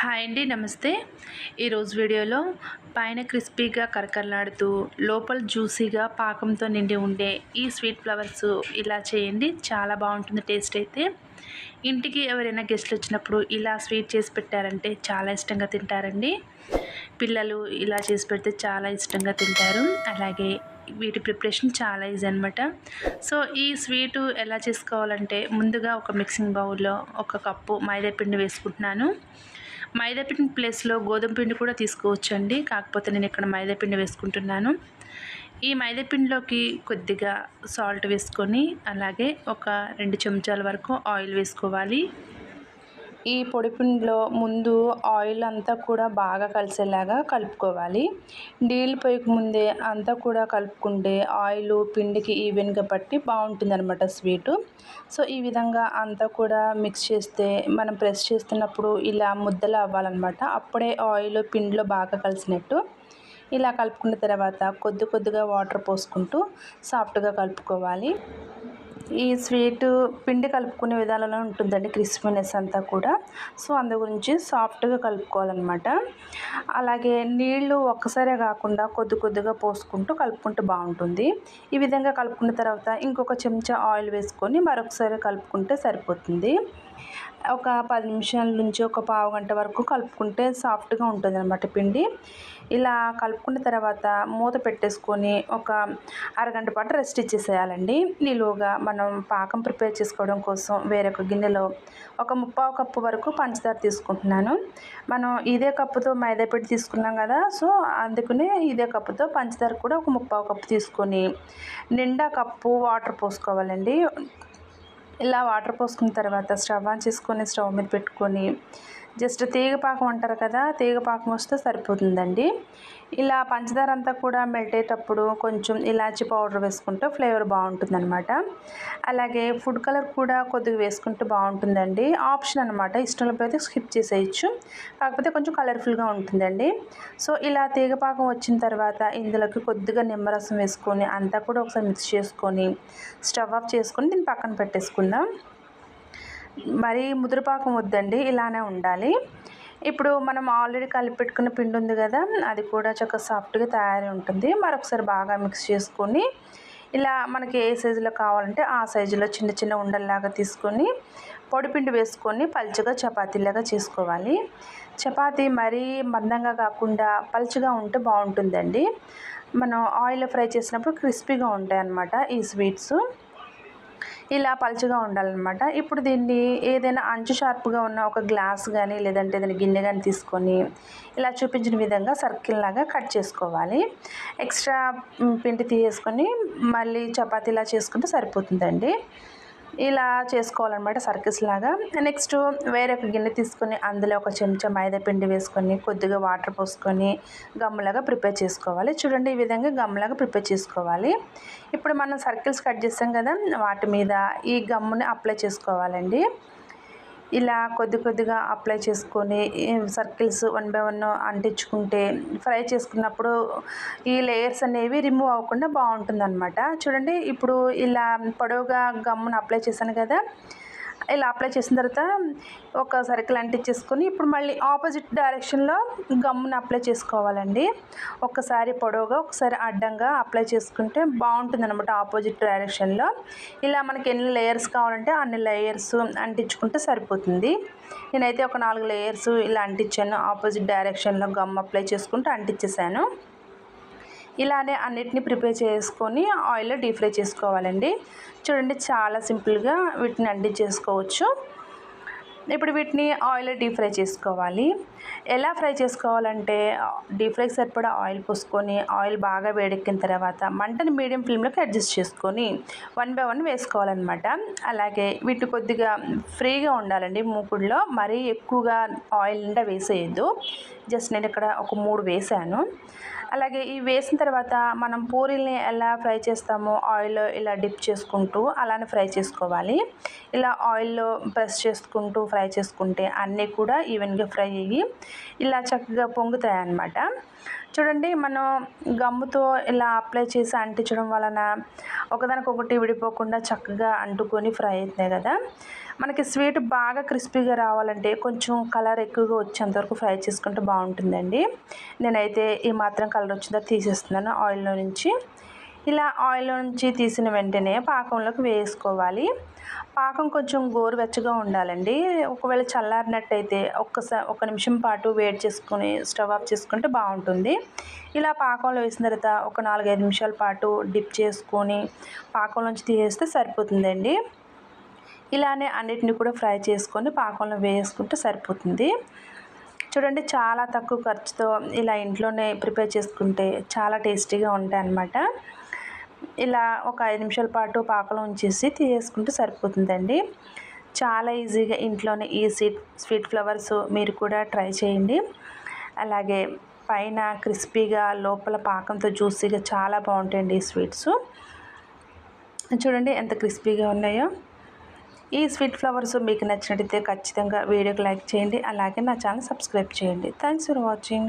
Hi అండి నమస్తే. ఈరోజు వీడియోలో పైన క్రిస్పీగా కరకరలాడుతూ లోపల జ్యూసీగా పాకంతో నిండి ఉండే ఈ స్వీట్ ఫ్లవర్స్ ఇలా చేయండి చాలా బాగుంటుంది టేస్ట్ అయితే. ఇంటికి ఎవరైనా గెస్ట్లు వచ్చినప్పుడు ఇలా స్వీట్ చేసి పెట్టారంటే చాలా ఇష్టంగా తింటారండి. పిల్లలు ఇలా చేసి పెడితే చాలా ఇష్టంగా తింటారు. అలాగే వీటి ప్రిపరేషన్ చాలా ఈజీ అనమాట సో ఈ స్వీటు ఎలా చేసుకోవాలంటే ముందుగా ఒక మిక్సింగ్ బౌల్లో ఒక కప్పు మైదా పిండి వేసుకుంటున్నాను. మైదాపిండి ప్లేస్లో గోధుమ పిండి కూడా తీసుకోవచ్చండి. కాకపోతే నేను ఇక్కడ మైదాపిండి వేసుకుంటున్నాను. ఈ మైదాపిండిలోకి కొద్దిగా సాల్ట్ వేసుకొని అలాగే ఒక రెండు చెంచాల వరకు ఆయిల్ వేసుకోవాలి. ఈ పొడిపిండిలో ముందు ఆయిల్ అంతా కూడా బాగా కలిసేలాగా కలుపుకోవాలి. నీళ్ళు పోయక ముందే అంతా కూడా కలుపుకుంటే ఆయిల్ పిండికి ఈవెన్గా పట్టి బాగుంటుంది అనమాట స్వీటు. సో ఈ విధంగా అంతా కూడా మిక్స్ చేస్తే మనం ప్రెస్ చేస్తున్నప్పుడు ఇలా ముద్దలు అవ్వాలన్నమాట. అప్పుడే ఆయిల్ పిండిలో బాగా కలిసినట్టు ఇలా కలుపుకున్న తర్వాత కొద్ది కొద్దిగా వాటర్ పోసుకుంటూ సాఫ్ట్గా కలుపుకోవాలి. ఈ స్వీట్ పిండి కలుపుకునే విధానంలో ఉంటుందండి క్రిస్పీనెస్ అంతా కూడా. సో అందు గురించి సాఫ్ట్గా కలుపుకోవాలన్నమాట. అలాగే నీళ్ళు ఒక్కసారే కాకుండా కొద్ది కొద్దిగా పోసుకుంటూ కలుపుకుంటే బాగుంటుంది. ఈ విధంగా కలుపుకున్న తర్వాత ఇంకొక చెంచా ఆయిల్ వేసుకొని మరొకసారి కలుపుకుంటే సరిపోతుంది. ఒక పది నిమిషాల నుంచి ఒక పావు గంట వరకు కలుపుకుంటే సాఫ్ట్గా ఉంటుంది అనమాట పిండి. ఇలా కలుపుకున్న తర్వాత మూత పెట్టేసుకొని ఒక అరగంట పాటు రెస్ట్ ఇచ్చేసేయాలండి. నిలువుగా మనం పాకం ప్రిపేర్ చేసుకోవడం కోసం వేరొక గిన్నెలో ఒక ముప్పావు కప్పు వరకు పంచదార తీసుకుంటున్నాను. మనం ఇదే కప్పుతో మైదా పెట్టి తీసుకున్నాం కదా సో అందుకనే ఇదే కప్పుతో పంచదార కూడా ఒక ముప్పావు కప్పు తీసుకొని నిండా కప్పు వాటర్ పోసుకోవాలండి. ఇలా వాటర్ పోసుకున్న తర్వాత స్టవ్ ఆన్ చేసుకొని స్టవ్ మీద పెట్టుకొని జస్ట్ తీగపాకం అంటారు కదా తీగపాకం వస్తే సరిపోతుందండి. ఇలా పంచదార అంతా కూడా మెల్ట్ అయ్యేటప్పుడు కొంచెం ఇలాచి పౌడర్ వేసుకుంటే ఫ్లేవర్ బాగుంటుంది అనమాట అలాగే ఫుడ్ కలర్ కూడా కొద్దిగా వేసుకుంటే బాగుంటుందండి. ఆప్షన్ అనమాట ఇష్టం లేకపోతే స్కిప్ చేసేయచ్చు. కాకపోతే కొంచెం కలర్ఫుల్గా ఉంటుందండి. సో ఇలా తీగపాకం వచ్చిన తర్వాత ఇందులోకి కొద్దిగా నిమ్మరసం వేసుకొని అంతా కూడా ఒకసారి మిక్స్ చేసుకొని స్టవ్ ఆఫ్ చేసుకొని దీన్ని పక్కన పెట్టేసుకుందాం. మరీ ముదురుపాకం వద్దండి. ఇలానే ఉండాలి. ఇప్పుడు మనం ఆల్రెడీ కలిపి పెట్టుకున్న పిండి ఉంది కదా అది కూడా చక్కగా సాఫ్ట్గా తయారై ఉంటుంది. మరొకసారి బాగా మిక్స్ చేసుకొని ఇలా మనకి ఏ సైజులో కావాలంటే ఆ సైజులో చిన్న చిన్న ఉండల్లాగా తీసుకొని పొడిపిండి వేసుకొని పలుచగా చపాతీలాగా చేసుకోవాలి. చపాతీ మరీ మందంగా కాకుండా పలుచగా ఉంటే బాగుంటుందండి. మనం ఆయిల్ ఫ్రై చేసినప్పుడు క్రిస్పీగా ఉంటాయి అన్నమాట ఈ స్వీట్స్ ఇలా పలుచగా ఉండాలన్నమాట. ఇప్పుడు దీన్ని ఏదైనా అంచు షార్ప్గా ఉన్న ఒక గ్లాస్ కానీ లేదంటే ఏదైనా గిన్నె కానీ తీసుకొని ఇలా చూపించిన విధంగా సర్కిల్ లాగా కట్ చేసుకోవాలి. ఎక్స్ట్రా పిండి తీసేసుకొని మళ్ళీ చపాతీలా చేసుకుంటే సరిపోతుందండి. ఇలా చేసుకోవాలన్నమాట సర్కిల్స్ లాగా. నెక్స్ట్ వేరే ఒక గిన్నె తీసుకొని అందులో ఒక చెంచా మైదా పిండి వేసుకొని కొద్దిగా వాటర్ పోసుకొని గమ్ములాగా ప్రిపేర్ చేసుకోవాలి. చూడండి ఈ విధంగా గమ్ములాగా ప్రిపేర్ చేసుకోవాలి. ఇప్పుడు మనం సర్కిల్స్ కట్ చేస్తాం కదా వాటి మీద ఈ గమ్ముని అప్లై చేసుకోవాలండి. ఇలా కొద్ది కొద్దిగా అప్లై చేసుకొని సర్కిల్స్ వన్ బై వన్ అంటించుకుంటే ఫ్రై చేసుకున్నప్పుడు ఈ లేయర్స్ అనేవి రిమూవ్ అవ్వకుండా బాగుంటుంది చూడండి ఇప్పుడు ఇలా పొడవుగా గమ్మును అప్లై చేశాను కదా ఇలా అప్లై చేసిన తర్వాత ఒక సర్కిల్ అంటించేసుకొని ఇప్పుడు మళ్ళీ ఆపోజిట్ డైరెక్షన్లో గమ్మును అప్లై చేసుకోవాలండి. ఒకసారి పొడవుగా ఒకసారి అడ్డంగా అప్లై చేసుకుంటే బాగుంటుంది అనమాట ఆపోజిట్ డైరెక్షన్లో ఇలా మనకి ఎన్ని లేయర్స్ కావాలంటే అన్ని లేయర్స్ అంటించుకుంటే సరిపోతుంది. నేనైతే ఒక నాలుగు లేయర్స్ ఇలా అంటించాను. ఆపోజిట్ డైరెక్షన్లో గమ్ అప్లై చేసుకుంటూ అంటించేసాను. ఇలానే అన్నిటిని ప్రిపేర్ చేసుకొని ఆయిల్లో డీప్ ఫ్రై చేసుకోవాలండి. చూడండి చాలా సింపుల్గా వీటిని అండి చేసుకోవచ్చు. ఇప్పుడు వీటిని ఆయిల్ డీప్ ఫ్రై చేసుకోవాలి. ఎలా ఫ్రై చేసుకోవాలంటే డీప్ ఫ్రైకి సరిపడా ఆయిల్ పోసుకొని ఆయిల్ బాగా వేడెక్కిన తర్వాత మంటని మీడియం ఫ్లేమ్లోకి అడ్జస్ట్ చేసుకొని వన్ బై వన్ వేసుకోవాలన్నమాట. అలాగే వీటిని కొద్దిగా ఫ్రీగా ఉండాలండి మూకుడులో. మరీ ఎక్కువగా ఆయిల్ నిండా వేసేయద్దు. జస్ట్ నేను ఇక్కడ ఒక మూడు వేసాను. అలాగే ఈ వేసిన తర్వాత మనం పూరీల్ని ఎలా ఫ్రై చేస్తామో ఆయిల్లో ఇలా డిప్ చేసుకుంటూ అలానే ఫ్రై చేసుకోవాలి. ఇలా ఆయిల్లో ప్రెస్ చేసుకుంటూ ఫ్రై చేసుకుంటే అన్నీ కూడా ఈవెన్గా ఫ్రై అయ్యి ఇలా చక్కగా పొంగుతాయి అన్నమాట చూడండి మనం గమ్ముతో ఇలా అప్లై చేసి అంటించడం వలన ఒకదానికొకటి విడిపోకుండా చక్కగా అంటుకొని ఫ్రై అవుతాయి కదా. మనకి స్వీట్ బాగా క్రిస్పీగా రావాలంటే కొంచెం కలర్ ఎక్కువగా వచ్చేంత వరకు ఫ్రై చేసుకుంటే బాగుంటుందండి. నేనైతే ఈ మాత్రం కలర్ వచ్చిందో తీసేస్తున్నాను ఆయిల్లో నుంచి. ఇలా ఆయిల్ నుంచి తీసిన వెంటనే పాకంలోకి వేసుకోవాలి. పాకం కొంచెం గోరువెచ్చగా ఉండాలండి. ఒకవేళ చల్లారినట్టయితే ఒక్కసారి ఒక నిమిషం పాటు వేడి చేసుకుని స్టవ్ ఆఫ్ చేసుకుంటే బాగుంటుంది. ఇలా పాకంలో వేసిన తర్వాత ఒక నాలుగైదు నిమిషాల పాటు డిప్ చేసుకొని పాకంలోంచి తీసేస్తే సరిపోతుందండి. ఇలానే అన్నిటిని కూడా ఫ్రై చేసుకొని పాకంలో వేసుకుంటే సరిపోతుంది. చూడండి చాలా తక్కువ ఖర్చుతో ఇలా ఇంట్లోనే ప్రిపేర్ చేసుకుంటే చాలా టేస్టీగా ఉంటాయి అన్నమాట. ఇలా ఒక ఐదు నిమిషాల పాటు పాకలో ఉంచేసి తీసేసుకుంటే సరిపోతుందండి. చాలా ఈజీగా ఇంట్లోనే ఈ స్వీట్ స్వీట్ ఫ్లవర్స్ మీరు కూడా ట్రై చేయండి. అలాగే పైన క్రిస్పీగా లోపల పాకంతో జ్యూసీగా చాలా బాగుంటాయండి ఈ స్వీట్స్. చూడండి ఎంత క్రిస్పీగా ఉన్నాయో. ఈ స్వీట్ ఫ్లవర్స్ మీకు నచ్చినట్టయితే ఖచ్చితంగా వీడియోకి లైక్ చేయండి అలాగే నా ఛానల్ సబ్స్క్రైబ్ చేయండి. Thanks for watching.